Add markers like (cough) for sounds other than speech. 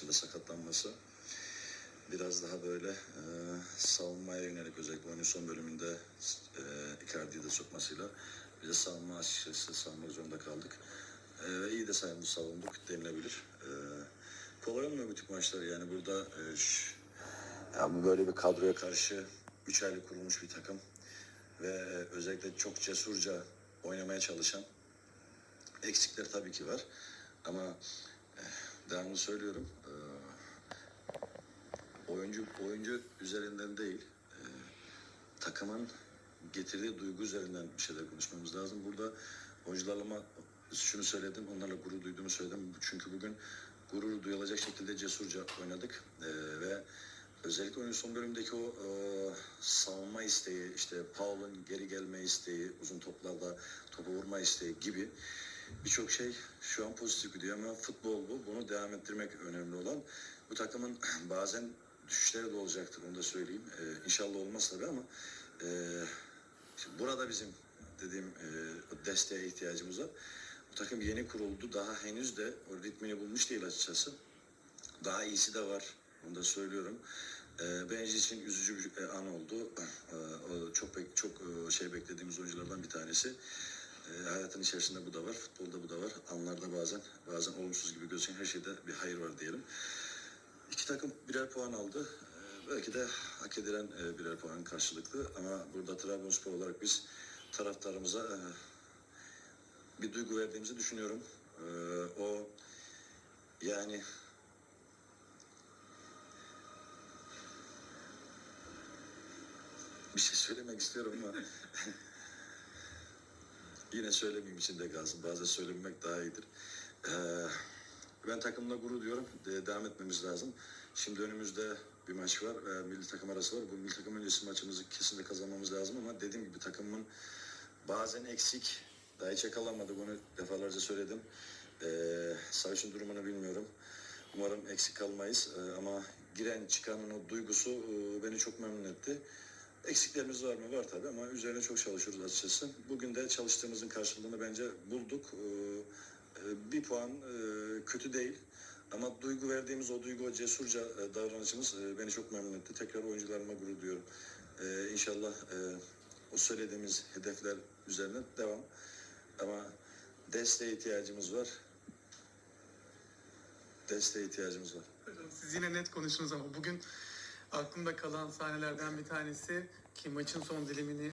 başında sakatlanması biraz daha böyle e, savunmaya yönelik özellikle oyunun son bölümünde e, Icardi'yi de sokmasıyla bize savunma açıkçası savunmak zorunda kaldık. E, ve iyi de sayımız savunduk denilebilir. E, kolay olmuyor bu tip maçlar yani burada e, ş- ya bu böyle bir kadroya karşı 3 aylık kurulmuş bir takım ve e, özellikle çok cesurca oynamaya çalışan eksikler tabii ki var ama e, devamlı söylüyorum e, oyuncu oyuncu üzerinden değil e, takımın getirdiği duygu üzerinden bir şeyler konuşmamız lazım. Burada oyuncularıma şunu söyledim, onlarla gurur duyduğumu söyledim. Çünkü bugün gurur duyulacak şekilde cesurca oynadık E, ve özellikle oyunun son bölümdeki o e, savunma isteği, işte Paul'un geri gelme isteği, uzun toplarda topu vurma isteği gibi birçok şey şu an pozitif gidiyor ama futbol bu. Bunu devam ettirmek önemli olan. Bu takımın (clears throat) bazen düşüşleri de olacaktır onu da söyleyeyim. Ee, inşallah olmaz tabii ama e, şimdi burada bizim dediğim e, desteğe ihtiyacımız var. Bu takım yeni kuruldu. Daha henüz de o ritmini bulmuş değil açıkçası. Daha iyisi de var. Onu da söylüyorum. E, Benji için üzücü bir e, an oldu. (clears throat) E, o çok çok e, şey beklediğimiz oyunculardan bir tanesi. E, hayatın içerisinde bu da var, futbolda bu da var. Anlarda bazen bazen olumsuz gibi gözüken her şeyde bir hayır var diyelim. İki takım birer puan aldı. E, belki de hak edilen e, birer puan karşılıklı ama burada Trabzonspor olarak biz taraftarımıza e, bir duygu verdiğimizi düşünüyorum. E, o yani bir şey söylemek istiyorum ama (laughs) yine söylemeyeyim içinde kalsın. Bazen söylemek daha iyidir. Ee, ben takımla gurur diyorum. De- devam etmemiz lazım. Şimdi önümüzde bir maç var. E, milli takım arası var. Bu milli takım öncesi maçımızı kesinlikle kazanmamız lazım ama dediğim gibi takımın bazen eksik. Daha hiç yakalanmadı. Bunu defalarca söyledim. Ee, Savaş'ın durumunu bilmiyorum. Umarım eksik kalmayız. Ee, ama giren çıkanın o duygusu e, beni çok memnun etti. Eksiklerimiz var mı? Var tabii ama üzerine çok çalışıyoruz açıkçası. Bugün de çalıştığımızın karşılığını bence bulduk. Ee, e, Bir puan e, kötü değil. Ama duygu verdiğimiz o duygu, o cesurca e, davranışımız beni çok memnun etti. Tekrar oyuncularıma gurur duyuyorum. Ee, İnşallah o söylediğimiz hedefler üzerine devam. Ama desteğe ihtiyacımız var. Desteğe ihtiyacımız var. Siz yine net konuştunuz ama bugün aklımda kalan sahnelerden bir tanesi ki maçın son dilimini